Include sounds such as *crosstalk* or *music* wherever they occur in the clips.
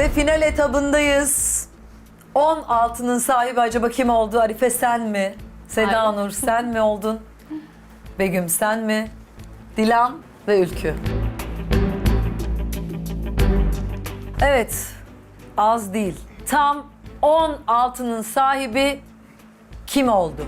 Ve final etabındayız. 10 altının sahibi acaba kim oldu? Arife sen mi? Seda Hayır. Nur sen mi oldun? Begüm sen mi? Dilan ve Ülkü. Evet, az değil. Tam 10 altının sahibi kim oldu?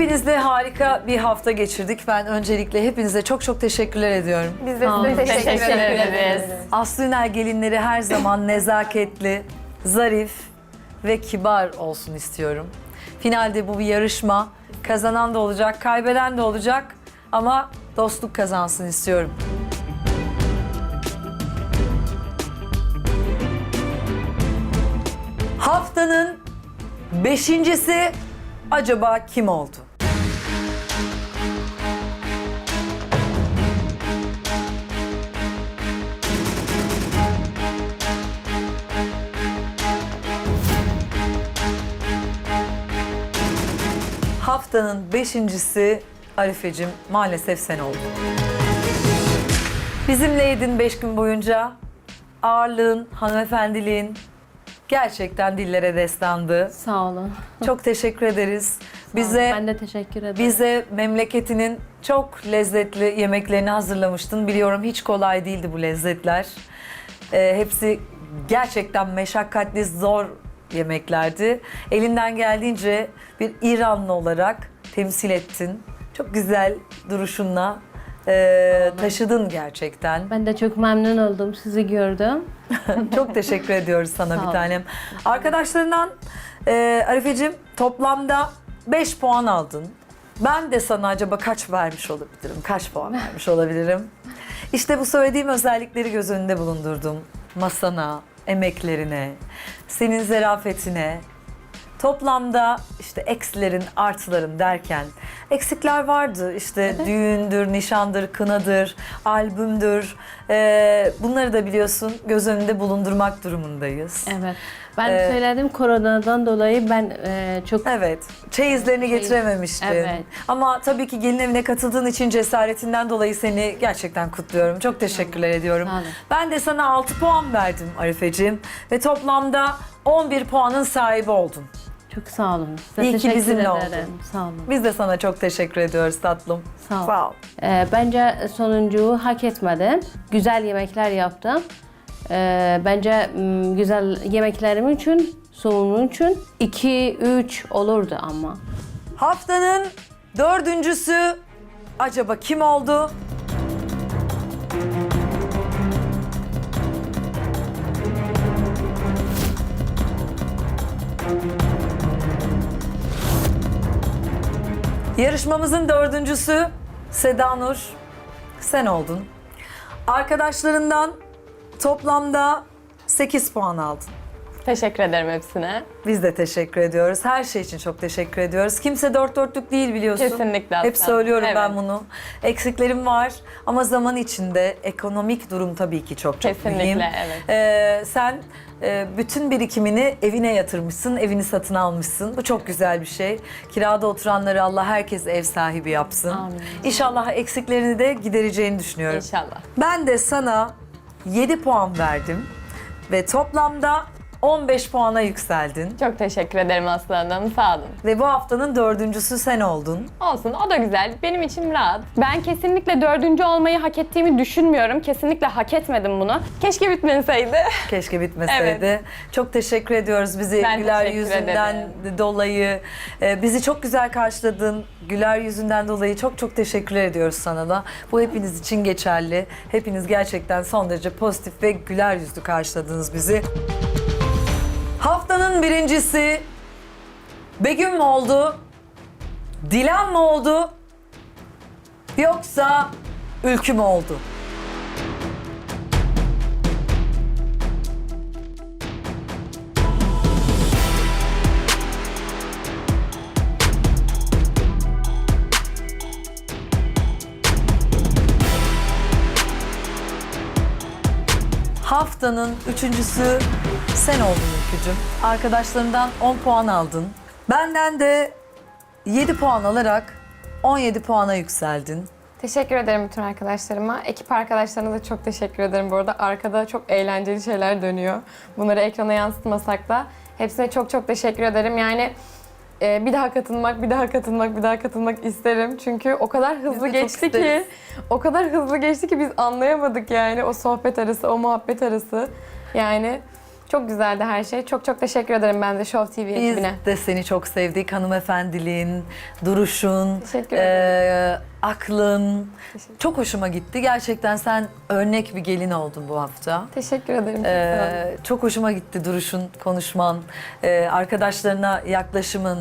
Hepinizle harika bir hafta geçirdik. Ben öncelikle hepinize çok çok teşekkürler ediyorum. Biz de size teşekkür, Teşekkür ederiz. Aslı Ünal gelinleri her zaman nezaketli, zarif ve kibar olsun istiyorum. Finalde bu bir yarışma. Kazanan da olacak, kaybeden de olacak ama dostluk kazansın istiyorum. Haftanın beşincisi acaba kim oldu? Haftanın beşincisi Arife'cim maalesef sen oldun. Bizimleydin beş gün boyunca. Ağırlığın, hanımefendiliğin gerçekten dillere destandı. Sağ olun. Çok teşekkür ederiz. Bize Ben de teşekkür ederim. bize memleketinin çok lezzetli yemeklerini hazırlamıştın. Biliyorum hiç kolay değildi bu lezzetler. Ee, hepsi gerçekten meşakkatli, zor yemeklerdi. Elinden geldiğince bir İranlı olarak temsil ettin. Çok güzel duruşunla e, taşıdın gerçekten. Ben de çok memnun oldum sizi gördüm. *laughs* Çok teşekkür ediyoruz sana bir tanem. Arkadaşlarından e, Arife'cim toplamda 5 puan aldın. Ben de sana acaba kaç vermiş olabilirim? Kaç puan vermiş *laughs* olabilirim? İşte bu söylediğim özellikleri göz önünde bulundurdum. Masana, emeklerine, senin zerafetine, Toplamda işte eksilerin, artıların derken eksikler vardı. İşte düğündür, nişandır, kınadır, albümdür. Ee, bunları da biliyorsun göz önünde bulundurmak durumundayız. Evet. Ben Ee, söyledim koronadan dolayı ben e, çok Evet. Çeyizlerini getirememiştin. Evet. Ama tabii ki gelin evine katıldığın için cesaretinden dolayı seni gerçekten kutluyorum. Çok teşekkürler ediyorum. Sağ olun. Ben de sana 6 puan verdim Arifeciğim. Ve toplamda 11 puanın sahibi oldun. Çok sağ olun. Size İyi ki teşekkür bizimle ederim. oldun. Sağ olun. Biz de sana çok teşekkür ediyoruz tatlım. Sağ ol. Ee, bence sonuncuyu hak etmedin. Güzel yemekler yaptım. Ee, bence m, güzel yemeklerim için, sunumum için 2-3 olurdu ama. Haftanın dördüncüsü acaba kim oldu? Yarışmamızın dördüncüsü Seda Nur. Sen oldun. Arkadaşlarından toplamda 8 puan aldın. Teşekkür ederim hepsine. Biz de teşekkür ediyoruz. Her şey için çok teşekkür ediyoruz. Kimse dört dörtlük değil biliyorsun. Kesinlikle Hep asla. söylüyorum ben Evet. bunu. Eksiklerim var ama zaman içinde ekonomik durum tabii ki çok çok Kesinlikle, mühim. evet. Ee, sen e, bütün birikimini evine yatırmışsın, evini satın almışsın. Bu çok güzel bir şey. Kirada oturanları Allah herkes ev sahibi yapsın. Amin. İnşallah eksiklerini de gidereceğini düşünüyorum. İnşallah. Ben de sana 7 puan verdim ve toplamda 15 puana yükseldin. Çok teşekkür ederim Aslı Hanım. Sağ olun. Ve bu haftanın dördüncüsü sen oldun. Olsun o da güzel. Benim içim rahat. Ben kesinlikle dördüncü olmayı hak ettiğimi düşünmüyorum. Kesinlikle hak etmedim bunu. Keşke bitmeseydi. Keşke bitmeseydi. Çok teşekkür ediyoruz bizi Ben güler teşekkür yüzünden dolayı. e, bizi çok güzel karşıladın. Güler yüzünden dolayı çok çok teşekkürler ediyoruz sana da. Bu hepiniz için geçerli. Hepiniz gerçekten son derece pozitif ve güler yüzlü karşıladınız bizi. Haftanın birincisi Begüm mü oldu? Dilan mı oldu? Yoksa Ülkü mü oldu? Haftanın üçüncüsü sen oldun Ülkücüm. Arkadaşlarından 10 puan aldın. Benden de 7 puan alarak 17 puana yükseldin. Teşekkür ederim bütün arkadaşlarıma. Ekip arkadaşlarına da çok teşekkür ederim bu arada. Arkada çok eğlenceli şeyler dönüyor. Bunları ekrana yansıtmasak da. Hepsine çok çok teşekkür ederim. Yani e, bir daha katılmak, bir daha katılmak, bir daha katılmak isterim. Çünkü o kadar hızlı Biz geçti ki, o kadar hızlı geçti ki biz anlayamadık yani o sohbet arası, o muhabbet arası. Yani çok güzeldi her şey. Çok çok teşekkür ederim ben de Show TV Biz ekibine. de seni çok sevdik. Hanımefendiliğin, duruşun, Teşekkür eee, aklın. Çok hoşuma gitti. Gerçekten sen örnek bir gelin oldun bu hafta. Teşekkür ederim. Ee, çok hoşuma gitti duruşun, konuşman, ee, arkadaşlarına yaklaşımın.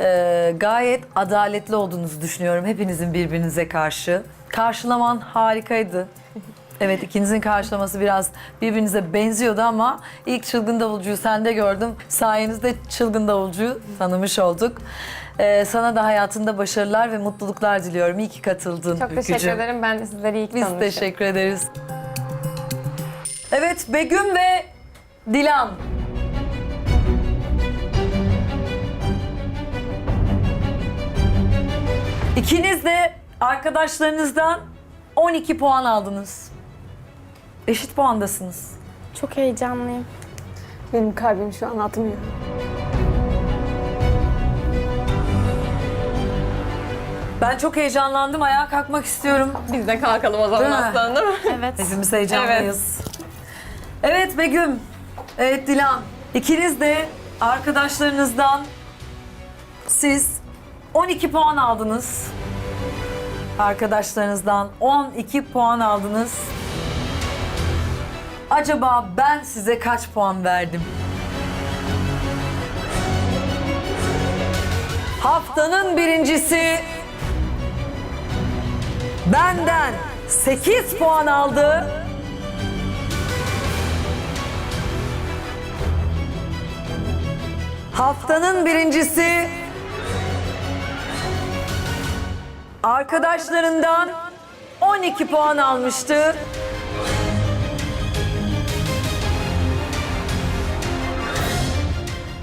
Ee, gayet adaletli olduğunuzu düşünüyorum hepinizin birbirinize karşı. Karşılaman harikaydı. *laughs* Evet ikinizin karşılaması biraz birbirinize benziyordu ama ilk çılgın davulcuyu sende gördüm. Sayenizde çılgın davulcuyu tanımış olduk. Ee, sana da hayatında başarılar ve mutluluklar diliyorum. İyi ki katıldın Çok teşekkür Ülkücüğüm. ederim. Ben de sizleri iyi ki Biz tanımışım. teşekkür ederiz. Evet Begüm ve Dilan. İkiniz de arkadaşlarınızdan 12 puan aldınız. Eşit puandasınız. Çok heyecanlıyım. Benim kalbim şu an atmıyor. Ben çok heyecanlandım. Ayağa kalkmak istiyorum. Biz de kalkalım o Değil zaman mi? aslanım. değil mi? Evet. Hepimiz heyecanlıyız. Evet. Begüm, evet Dilan. İkiniz de arkadaşlarınızdan siz 12 puan aldınız. Arkadaşlarınızdan 12 puan aldınız. Acaba ben size kaç puan verdim? Haftanın birincisi benden 8 puan aldı. Haftanın birincisi arkadaşlarından 12 puan almıştı.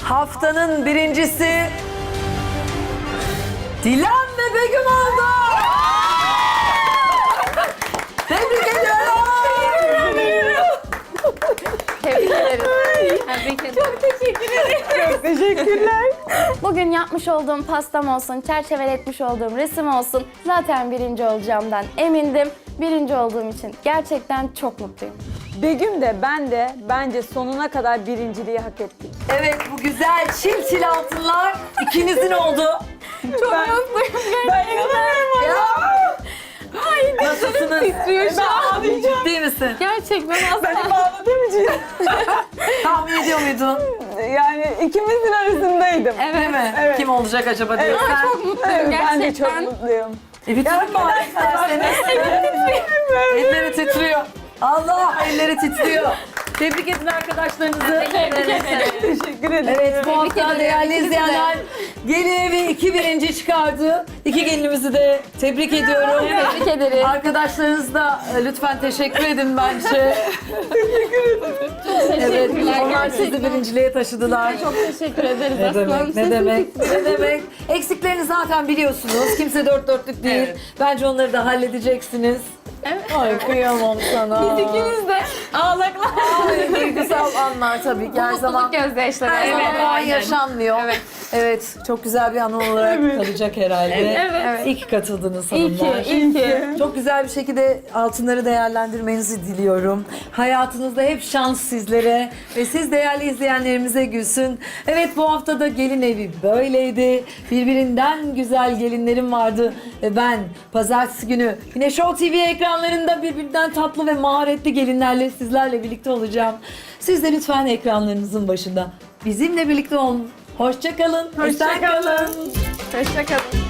Haftanın birincisi Dilan ve Begüm oldu. Tebrik ediyorum. Tebrik ederim. Tebrik ederim. Bugün yapmış olduğum pastam olsun, çerçeveletmiş olduğum resim olsun zaten birinci olacağımdan emindim. Birinci olduğum için gerçekten çok mutluyum. Begüm de ben de bence sonuna kadar birinciliği hak ettik. Evet bu güzel çil çil altınlar ikinizin oldu. *laughs* Çok mutluyum. Ben inanamıyorum. Ya. Nasılsınız? Titriyor şu an. Ciddi misin? Gerçekten aslan. Bağladığım için *laughs* Tahmin ediyor muydun? yani ikimizin arasındaydım. Değil mi? Evet. Kim olacak acaba diye. Sen... Çok mutluyum Evet, ben de çok gerçekten. mutluyum. E bitirin bari isterseniz. Elleri titriyor. Allah elleri titriyor. Tebrik edin arkadaşlarınızı. Teşekkür ederim. Evet bu hafta değerli izleyenler gelin evi iki birinci çıkardı. İki gelinimizi de tebrik ediyorum. Tebrik ederiz. Arkadaşlarınız da e, lütfen teşekkür edin bence. evet, onlar sizi birinciliğe taşıdılar. Çok teşekkür ederiz Ne demek, ne demek, ne demek. Eksiklerini zaten biliyorsunuz. Kimse dört dörtlük değil. Bence onları da halledeceksiniz. Evet. Ay kıyamam sana. Biz ikimiz de ağlaklar. Ay, duygusal anlar tabii ki her zaman. Mutluluk gözyaşları. Her Evet, zaman aynen. yaşanmıyor. Evet. Evet, çok güzel bir anı olarak kalacak herhalde. Evet. İyi ki katıldınız İyi hanımlar. ki, iyi ki. Çok güzel bir şekilde altınları değerlendirmenizi diliyorum. Hayatınızda hep şans sizlere ve siz değerli izleyenlerimize gülsün. Evet bu hafta da gelin evi böyleydi. Birbirinden güzel gelinlerim vardı. Ve ben pazartesi günü yine Show TV ekranlarında birbirinden tatlı ve maharetli gelinlerle sizlerle birlikte olacağım. Siz de lütfen ekranlarınızın başında bizimle birlikte olun. Hoşça kalın. Hoşça kalın. Hoşçakalın.